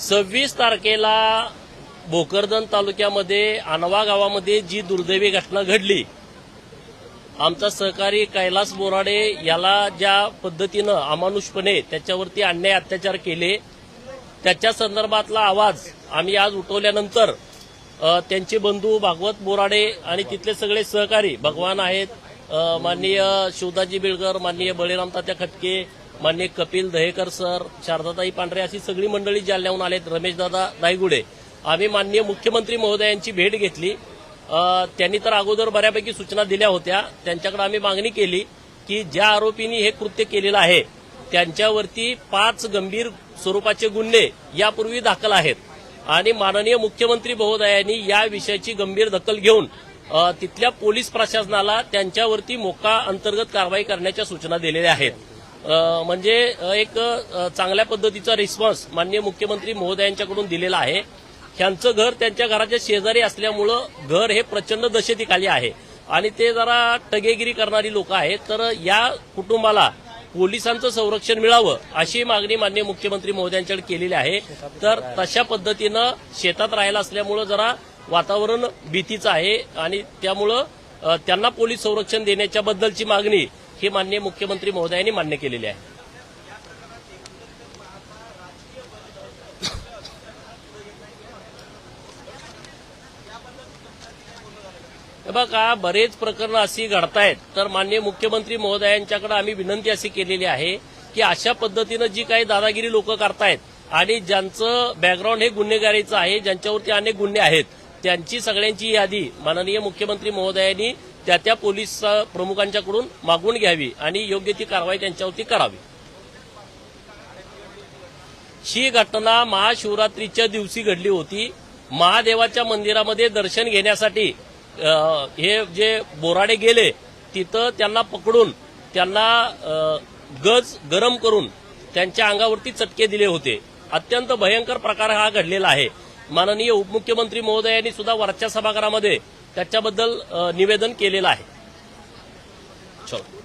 सव्वीस तारखेला भोकरदन तालुक्यामध्ये अनवा गावामध्ये जी दुर्दैवी घटना घडली आमचा सहकारी कैलास बोराडे याला ज्या पद्धतीनं अमानुषपणे त्याच्यावरती अन्याय अत्याचार केले त्याच्या संदर्भातला आवाज आम्ही आज उठवल्यानंतर त्यांचे बंधू भागवत बोराडे आणि तिथले सगळे सहकारी भगवान आहेत माननीय शिवदाजी बिळकर माननीय बळीराम तात्या खटके मान्य कपिल दहेकर सर शारदाताई पांढरे अशी सगळी मंडळी जालन्याहून आलेत रमेशदादा दायगुडे आम्ही माननीय मुख्यमंत्री महोदयांची भेट घेतली. त्यांनी तर अगोदर बऱ्यापैकी सूचना दिल्या होत्या. त्यांच्याकडे आम्ही मागणी केली की ज्या आरोपींनी हे कृत्य केलेलं आहे त्यांच्यावरती पाच गंभीर स्वरूपाचे गुन्हे यापूर्वी दाखल आहेत. आणि माननीय मुख्यमंत्री महोदयांनी या विषयाची गंभीर दखल घेऊन तिथल्या पोलीस प्रशासनाला त्यांच्यावरती मोका अंतर्गत कारवाई करण्याच्या सूचना दिलेल्या आहेत. म्हणजे एक चांगल्या पद्धतीचा रिस्पॉन्स माननीय मुख्यमंत्री महोदयांच्याकडून दिलेला आहे. ह्यांचं घर त्यांच्या घराच्या शेजारी असल्यामुळं घर हे प्रचंड दशेतीखाली आहे. आणि ते जरा टगेगिरी करणारी लोक आहेत. तर या कुटुंबाला पोलिसांचं संरक्षण मिळावं अशी मागणी माननीय मुख्यमंत्री महोदयांच्याकडे केलेली आहे. तर तशा पद्धतीनं शेतात राहायला असल्यामुळं जरा वातावरण भीतीचं आहे. आणि त्यामुळं त्यांना पोलीस संरक्षण देण्याच्या बद्दलची मागणी हे मान्य मुख्यमंत्री महोदयांनी मान्य केलेले आहे. बघा बरेच प्रकरणं अशी घडतायत तर माननीय मुख्यमंत्री महोदयांच्याकडे आम्ही विनंती अशी केलेली आहे की अशा पद्धतीनं जी काही दादागिरी लोक करतायत आणि ज्यांचं बॅकग्राऊंड हे गुन्हेगारीचं आहे ज्यांच्यावरती अनेक गुन्हे आहेत त्यांची सगळ्यांची यादी माननीय मुख्यमंत्री महोदयांनी त्या त्या पोलीस प्रमुखांच्याकडून मागून घ्यावी आणि योग्य ती कारवाई त्यांच्यावरती करावी. ही घटना महाशिवरात्रीच्या दिवशी घडली होती. महादेवाच्या मंदिरामध्ये दर्शन घेण्यासाठी हे जे बोराडे गेले तिथं त्यांना पकडून त्यांना गज गरम करून त्यांच्या अंगावरती चटके दिले होते. अत्यंत भयंकर प्रकार हा घडलेला आहे. माननीय उपमुख्यमंत्री महोदयांनी सुद्धा वरच्या सभागृहामध्ये त्याच्याबद्दल निवेदन केलेलं आहे. चलो.